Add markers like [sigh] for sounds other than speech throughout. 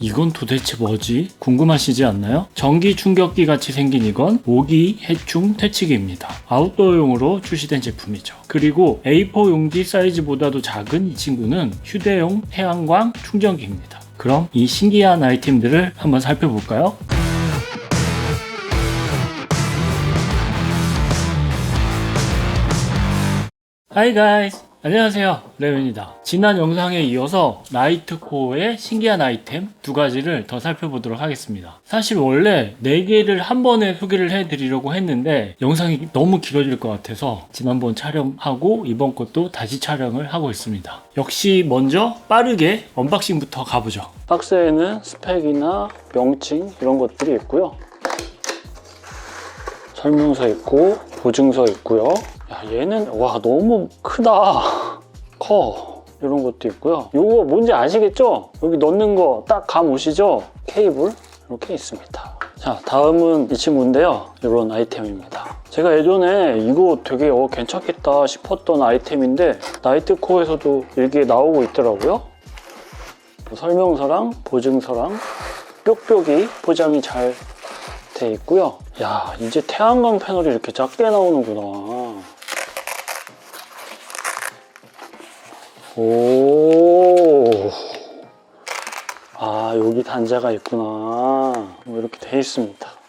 이건 도대체 뭐지? 궁금하시지 않나요? 전기 충격기 같이 생긴 이건 모기 해충 퇴치기입니다. 아웃도어용으로 출시된 제품이죠. 그리고 A4 용지 사이즈보다도 작은 이 친구는 휴대용 태양광 충전기입니다. 그럼 이 신기한 아이템들을 한번 살펴볼까요? 하이 가이즈 안녕하세요. 레몬입니다. 지난 영상에 이어서 라이트코어의 신기한 아이템 두 가지를 더 살펴보도록 하겠습니다. 사실 원래 4개를 한 번에 소개를 해드리려고 했는데 영상이 너무 길어질 것 같아서 지난번 촬영하고 이번 것도 다시 촬영을 하고 있습니다. 역시 먼저 빠르게 언박싱부터 가보죠. 박스에는 스펙이나 명칭 이런 것들이 있고요. 설명서 있고 보증서 있고요. 야, 얘는 와 너무 크다. 커. 이런 것도 있고요. 요거 뭔지 아시겠죠? 여기 넣는 거 딱 감 오시죠? 케이블 이렇게 있습니다. 자, 다음은 이 친구인데요. 이런 아이템입니다. 제가 예전에 이거 되게 어, 괜찮겠다 싶었던 아이템인데 나이트코어에서도 이게 나오고 있더라고요. 뭐 설명서랑 보증서랑 뾱뾱이 포장이 잘 돼 있고요. 야, 이제 태양광 패널이 이렇게 작게 나오는구나. 오. 아, 여기 단자가 있구나. 뭐 이렇게 돼 있습니다.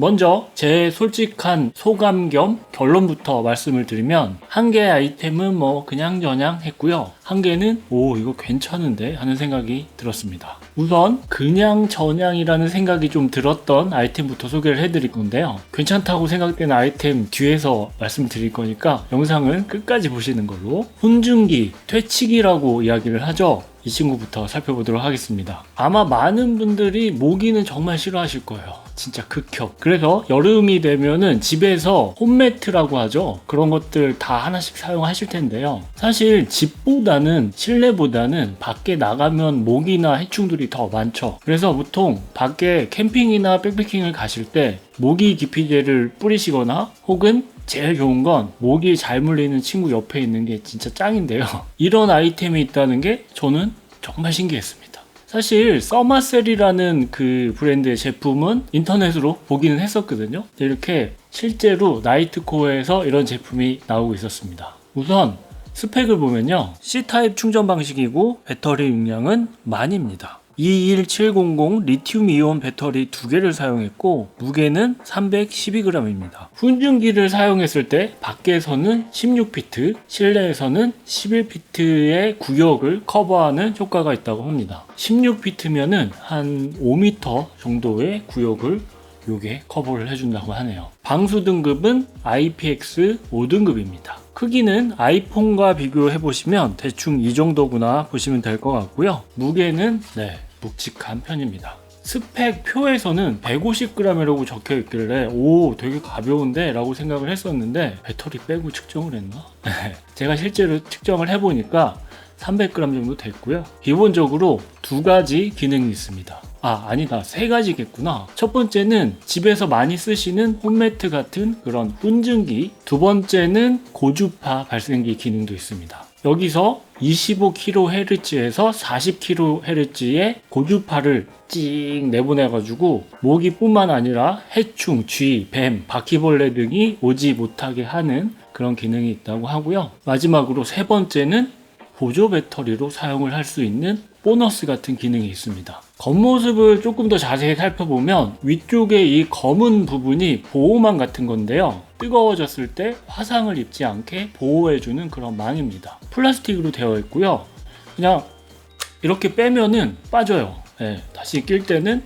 먼저 제 솔직한 소감 겸 결론부터 말씀을 드리면 한 개의 아이템은 뭐 그냥 저냥 했고요. 한 개는 오 이거 괜찮은데 하는 생각이 들었습니다. 우선 그냥 저냥이라는 생각이 좀 들었던 아이템부터 소개를 해드릴 건데요. 괜찮다고 생각되는 아이템 뒤에서 말씀드릴 거니까 영상을 끝까지 보시는 걸로 훈증기, 퇴치기라고 이야기를 하죠. 이 친구부터 살펴보도록 하겠습니다. 아마 많은 분들이 모기는 정말 싫어하실 거예요. 진짜 극혐. 그래서 여름이 되면은 집에서 홈매트라고 하죠. 그런 것들 다 하나씩 사용하실 텐데요. 사실 집보다는 실내보다는 밖에 나가면 모기나 해충들이 더 많죠. 그래서 보통 밖에 캠핑이나 백패킹을 가실 때 모기 기피제를 뿌리시거나 혹은 제일 좋은 건 모기 잘 물리는 친구 옆에 있는 게 진짜 짱인데요. [laughs] 이런 아이템이 있다는 게 저는 정말 신기했습니다. 사실 써마셀이라는 그 브랜드의 제품은 인터넷으로 보기는 했었거든요. 이렇게 실제로 나이트코어에서 이런 제품이 나오고 있었습니다. 우선 스펙을 보면요. C타입 충전 방식이고 배터리 용량은 만입니다. 21700 리튬 이온 배터리 두 개를 사용했고 무게는 312g입니다. 훈증기를 사용했을 때 밖에서는 16피트, 실내에서는 11피트의 구역을 커버하는 효과가 있다고 합니다. 16피트면은 한 5m 정도의 구역을 요게 커버를 해준다고 하네요. 방수 등급은 IPX 5등급입니다. 크기는 아이폰과 비교해 보시면 대충 이 정도구나 보시면 될 것 같고요. 무게는 네 묵직한 편입니다. 스펙 표에서는 150g이라고 적혀 있길래 오 되게 가벼운데 라고 생각을 했었는데 배터리 빼고 측정을 했나? [laughs] 제가 실제로 측정을 해보니까 300g 정도 됐고요. 기본적으로 두 가지 기능이 있습니다. 아, 아니다. 세 가지겠구나. 첫 번째는 집에서 많이 쓰시는 홈매트 같은 그런 훈증기. 두 번째는 고주파 발생기 기능도 있습니다. 여기서 25kHz에서 40kHz의 고주파를 찡 내보내가지고 모기뿐만 아니라 해충, 쥐, 뱀, 바퀴벌레 등이 오지 못하게 하는 그런 기능이 있다고 하고요. 마지막으로 세 번째는 보조 배터리로 사용을 할 수 있는 보너스 같은 기능이 있습니다. 겉모습을 조금 더 자세히 살펴보면 위쪽에 이 검은 부분이 보호망 같은 건데요. 뜨거워졌을 때 화상을 입지 않게 보호해주는 그런 망입니다. 플라스틱으로 되어 있고요. 그냥 이렇게 빼면은 빠져요. 네, 다시 낄 때는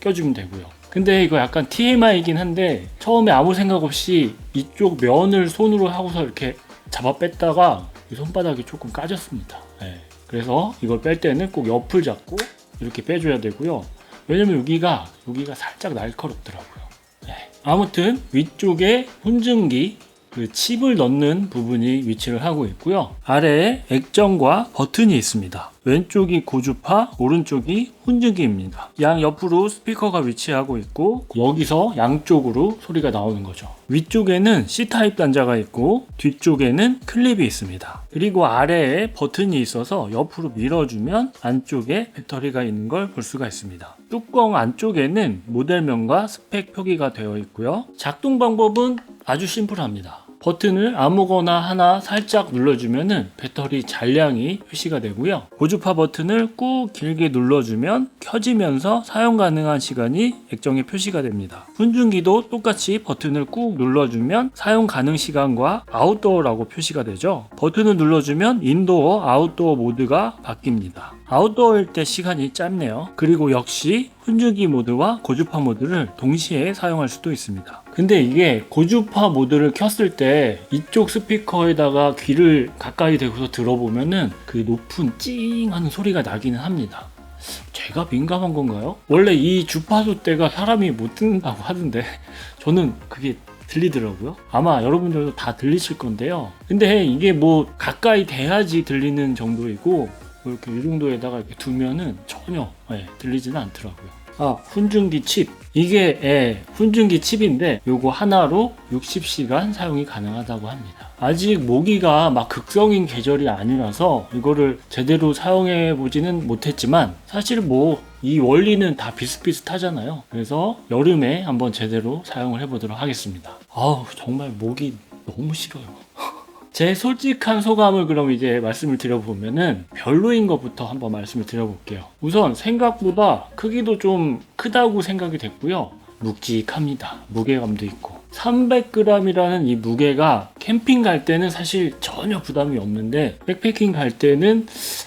껴주면 되고요. 근데 이거 약간 TMI이긴 한데 처음에 아무 생각 없이 이쪽 면을 손으로 하고서 이렇게 잡아 뺐다가 이 손바닥이 조금 까졌습니다. 네. 그래서 이걸 뺄 때는 꼭 옆을 잡고 이렇게 빼줘야 되고요. 왜냐면 여기가 여기가 살짝 날카롭더라고요. 네. 아무튼 위쪽에 훈증기 그 칩을 넣는 부분이 위치를 하고 있고요. 아래에 액정과 버튼이 있습니다. 왼쪽이 고주파, 오른쪽이 훈증기입니다. 양 옆으로 스피커가 위치하고 있고 여기서 양쪽으로 소리가 나오는 거죠. 위쪽에는 C타입 단자가 있고 뒤쪽에는 클립이 있습니다. 그리고 아래에 버튼이 있어서 옆으로 밀어주면 안쪽에 배터리가 있는 걸 볼 수가 있습니다. 뚜껑 안쪽에는 모델명과 스펙 표기가 되어 있고요. 작동 방법은 아주 심플합니다. 버튼을 아무거나 하나 살짝 눌러주면은 배터리 잔량이 표시가 되고요. 고주파 버튼을 꾹 길게 눌러주면 켜지면서 사용 가능한 시간이 액정에 표시가 됩니다. 훈증기도 똑같이 버튼을 꾹 눌러주면 사용 가능 시간과 아웃도어라고 표시가 되죠. 버튼을 눌러주면 인도어, 아웃도어 모드가 바뀝니다. 아웃도어일 때 시간이 짧네요. 그리고 역시 훈증기 모드와 고주파 모드를 동시에 사용할 수도 있습니다. 근데 이게 고주파 모드를 켰을 때 이쪽 스피커에다가 귀를 가까이 대고서 들어보면은 그 높은 찡 하는 소리가 나기는 합니다. 제가 민감한 건가요? 원래 이 주파수 때가 사람이 못 듣는다고 하던데 [laughs] 저는 그게 들리더라고요. 아마 여러분들도 다 들리실 건데요. 근데 이게 뭐 가까이 대야지 들리는 정도이고 뭐 이렇게 이 정도에다가 이렇게 두면은 전혀 예, 들리지는 않더라고요. 아, 훈증기 칩. 이게 예, 훈증기 칩인데 요거 하나로 60시간 사용이 가능하다고 합니다. 아직 모기가 막 극성인 계절이 아니라서 이거를 제대로 사용해 보지는 못했지만 사실 뭐 이 원리는 다 비슷비슷하잖아요. 그래서 여름에 한번 제대로 사용을 해 보도록 하겠습니다. 아우 정말 모기 너무 싫어요. 제 솔직한 소감을 그럼 이제 말씀을 드려보면은 별로인 것부터 한번 말씀을 드려볼게요. 우선 생각보다 크기도 좀 크다고 생각이 됐고요. 묵직합니다. 무게감도 있고. 300g이라는 이 무게가 캠핑 갈 때는 사실 전혀 부담이 없는데 백패킹 갈 때는 아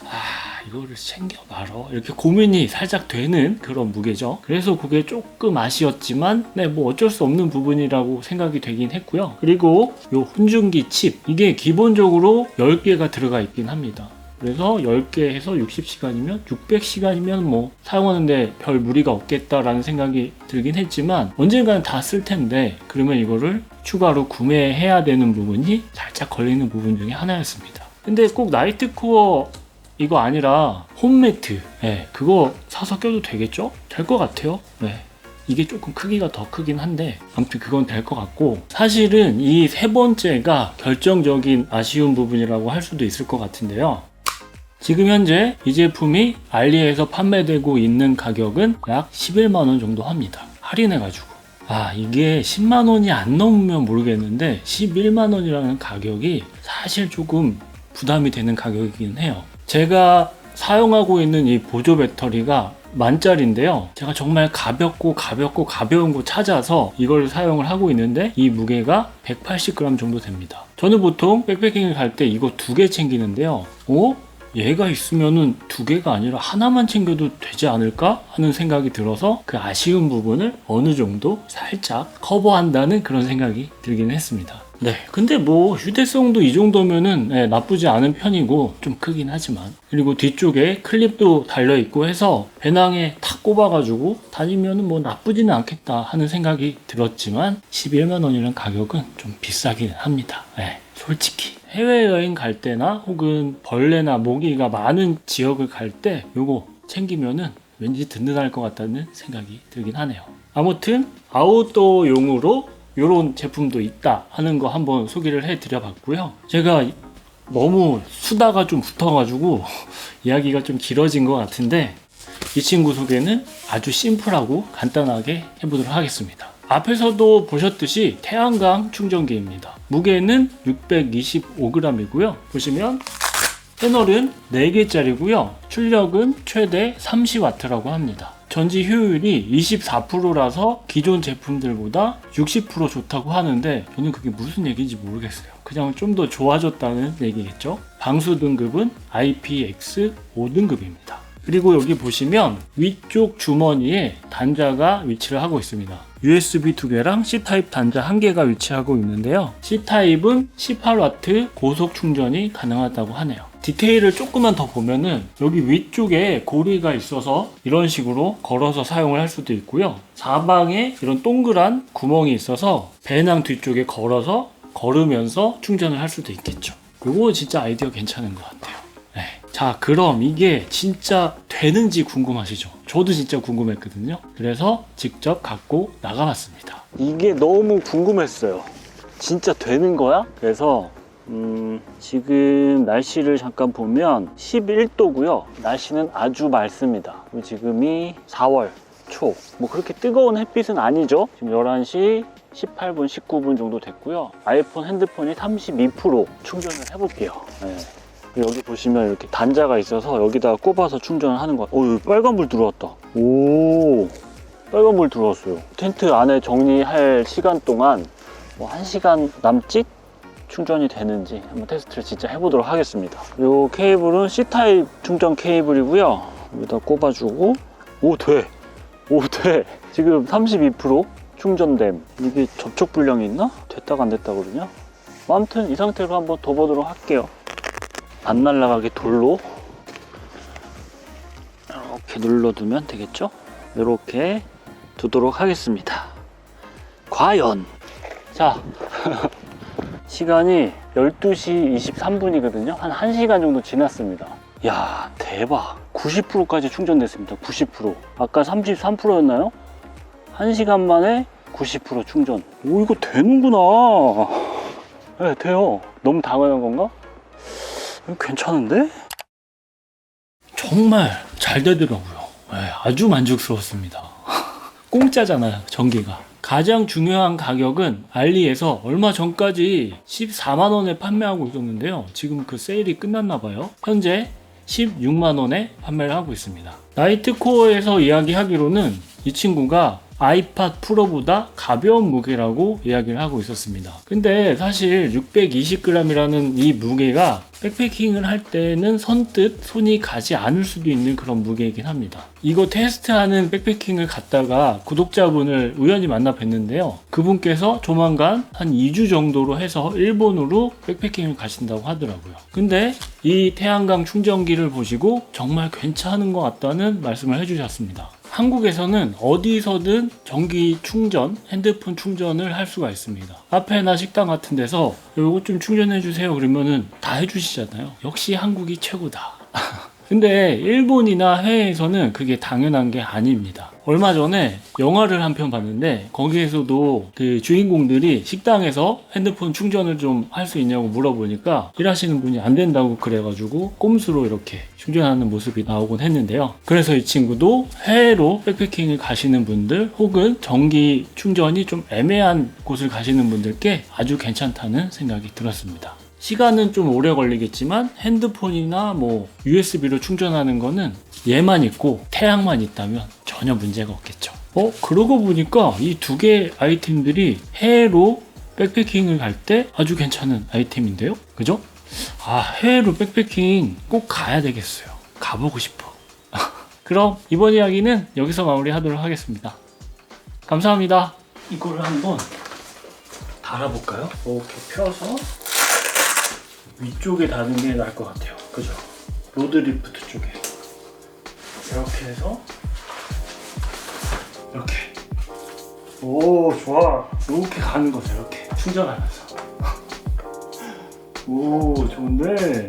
이거를 챙겨 말어 이렇게 고민이 살짝 되는 그런 무게죠. 그래서 그게 조금 아쉬웠지만 네 뭐 어쩔 수 없는 부분이라고 생각이 되긴 했고요. 그리고 요 훈증기 칩 이게 기본적으로 10개가 들어가 있긴 합니다. 그래서 10개 해서 60시간이면 600시간이면 뭐 사용하는데 별 무리가 없겠다라는 생각이 들긴 했지만 언젠가는 다 쓸 텐데 그러면 이거를 추가로 구매해야 되는 부분이 살짝 걸리는 부분 중에 하나였습니다. 근데 꼭 나이트 코어 이거 아니라 홈매트 예, 그거 사서 껴도 되겠죠? 될 것 같아요. 네. 이게 조금 크기가 더 크긴 한데 아무튼 그건 될 것 같고 사실은 이 세 번째가 결정적인 아쉬운 부분이라고 할 수도 있을 것 같은데요. 지금 현재 이 제품이 알리에서 판매되고 있는 가격은 약 11만원 정도 합니다. 할인해가지고. 아, 이게 10만원이 안 넘으면 모르겠는데 11만원이라는 가격이 사실 조금 부담이 되는 가격이긴 해요. 제가 사용하고 있는 이 보조 배터리가 만짜리인데요. 제가 정말 가볍고 가볍고 가벼운 거 찾아서 이걸 사용을 하고 있는데 이 무게가 180g 정도 됩니다. 저는 보통 백패킹을 갈 때 이거 두 개 챙기는데요. 어? 얘가 있으면은 두 개가 아니라 하나만 챙겨도 되지 않을까 하는 생각이 들어서 그 아쉬운 부분을 어느 정도 살짝 커버한다는 그런 생각이 들긴 했습니다. 네. 근데 뭐 휴대성도 이 정도면은 네, 나쁘지 않은 편이고 좀 크긴 하지만 그리고 뒤쪽에 클립도 달려 있고 해서 배낭에 탁 꼽아가지고 다니면은 뭐 나쁘지는 않겠다 하는 생각이 들었지만 11만 원이라는 가격은 좀 비싸긴 합니다. 네. 솔직히 해외여행 갈 때나 혹은 벌레나 모기가 많은 지역을 갈 때 요거 챙기면은 왠지 든든할 것 같다는 생각이 들긴 하네요. 아무튼 아웃도어용으로 이런 제품도 있다 하는 거 한번 소개를 해드려 봤고요. 제가 너무 수다가 좀 붙어가지고 [laughs] 이야기가 좀 길어진 것 같은데 이 친구 소개는 아주 심플하고 간단하게 해보도록 하겠습니다. 앞에서도 보셨듯이 태양광 충전기입니다. 무게는 625g이고요. 보시면 패널은 4개짜리고요. 출력은 최대 30W라고 합니다. 전지 효율이 24%라서 기존 제품들보다 60% 좋다고 하는데 저는 그게 무슨 얘기인지 모르겠어요. 그냥 좀 더 좋아졌다는 얘기겠죠. 방수 등급은 IPX 5등급입니다. 그리고 여기 보시면 위쪽 주머니에 단자가 위치를 하고 있습니다. USB 두 개랑 C타입 단자 한 개가 위치하고 있는데요. C타입은 18W 고속 충전이 가능하다고 하네요. 디테일을 조금만 더 보면은 여기 위쪽에 고리가 있어서 이런 식으로 걸어서 사용을 할 수도 있고요. 사방에 이런 동그란 구멍이 있어서 배낭 뒤쪽에 걸어서 걸으면서 충전을 할 수도 있겠죠. 그거 진짜 아이디어 괜찮은 것 같아요. 네. 자, 그럼 이게 진짜 되는지 궁금하시죠? 저도 진짜 궁금했거든요. 그래서 직접 갖고 나가봤습니다. 이게 너무 궁금했어요. 진짜 되는 거야? 그래서 음, 지금 날씨를 잠깐 보면 11도고요. 날씨는 아주 맑습니다. 지금이 4월 초. 뭐 그렇게 뜨거운 햇빛은 아니죠. 지금 11시 18분, 19분 정도 됐고요. 아이폰 핸드폰이 32% 충전을 해볼게요. 네. 여기 보시면 이렇게 단자가 있어서 여기다가 꼽아서 충전을 하는. 어, 여기 빨간불 들어왔다. 오, 빨간불 들어왔어요. 텐트 안에 정리할 시간 동안 뭐 1시간 남짓 충전이 되는지 한번 테스트를 진짜 해보도록 하겠습니다. 이 케이블은 C타입 충전 케이블이고요. 여기다 꼽아주고 오 돼! 오 돼! 지금 32% 충전됨. 이게 접촉 불량이 있나? 됐다가 안 됐다거든요. 뭐 아무튼 이 상태로 한번 더 보도록 할게요. 안 날아가게 돌로 이렇게 눌러두면 되겠죠? 이렇게 두도록 하겠습니다. 과연 자 [laughs] 시간이 12시 23분이거든요. 한 1시간 정도 지났습니다. 야, 대박. 90%까지 충전됐습니다. 90%. 아까 33%였나요? 1시간 만에 90% 충전. 오, 이거 되는구나. 네, 돼요. 너무 당연한 건가? 괜찮은데? 정말 잘 되더라고요. 네, 아주 만족스러웠습니다. [laughs] 공짜잖아요, 전기가. 가장 중요한 가격은 알리에서 얼마 전까지 14만 원에 판매하고 있었는데요. 지금 그 세일이 끝났나 봐요. 현재 16만 원에 판매를 하고 있습니다. 나이트코어에서 이야기하기로는 이 친구가 아이팟 프로보다 가벼운 무게라고 이야기를 하고 있었습니다. 근데 사실 620g이라는 이 무게가 백패킹을 할 때는 선뜻 손이 가지 않을 수도 있는 그런 무게이긴 합니다. 이거 테스트하는 백패킹을 갔다가 구독자분을 우연히 만나 뵀는데요. 그분께서 조만간 한 2주 정도로 해서 일본으로 백패킹을 가신다고 하더라고요. 근데 이 태양광 충전기를 보시고 정말 괜찮은 것 같다는 말씀을 해주셨습니다. 한국에서는 어디서든 전기 충전, 핸드폰 충전을 할 수가 있습니다. 카페나 식당 같은 데서 이거 좀 충전해 주세요 그러면은 다 해주시잖아요. 역시 한국이 최고다. [laughs] 근데 일본이나 해외에서는 그게 당연한 게 아닙니다. 얼마 전에 영화를 한 편 봤는데 거기에서도 그 주인공들이 식당에서 핸드폰 충전을 좀 할 수 있냐고 물어보니까 일하시는 분이 안 된다고 그래가지고 꼼수로 이렇게 충전하는 모습이 나오곤 했는데요. 그래서 이 친구도 해외로 백패킹을 가시는 분들 혹은 전기 충전이 좀 애매한 곳을 가시는 분들께 아주 괜찮다는 생각이 들었습니다. 시간은 좀 오래 걸리겠지만 핸드폰이나 뭐 USB로 충전하는 거는 얘만 있고 태양만 있다면 전혀 문제가 없겠죠. 어 그러고 보니까 이 두 개 아이템들이 해외로 백패킹을 갈 때 아주 괜찮은 아이템인데요. 그죠? 아 해외로 백패킹 꼭 가야 되겠어요. 가보고 싶어. [laughs] 그럼 이번 이야기는 여기서 마무리하도록 하겠습니다. 감사합니다. 이거를 한번 달아볼까요? 이렇게 펴서 위쪽에 다는 게 나을 것 같아요. 그죠? 로드리프트 쪽에. 이렇게 해서 이렇게. 오, 좋아. 이렇게 가는 거죠. 이렇게 충전하면서. [laughs] 오, 좋은데.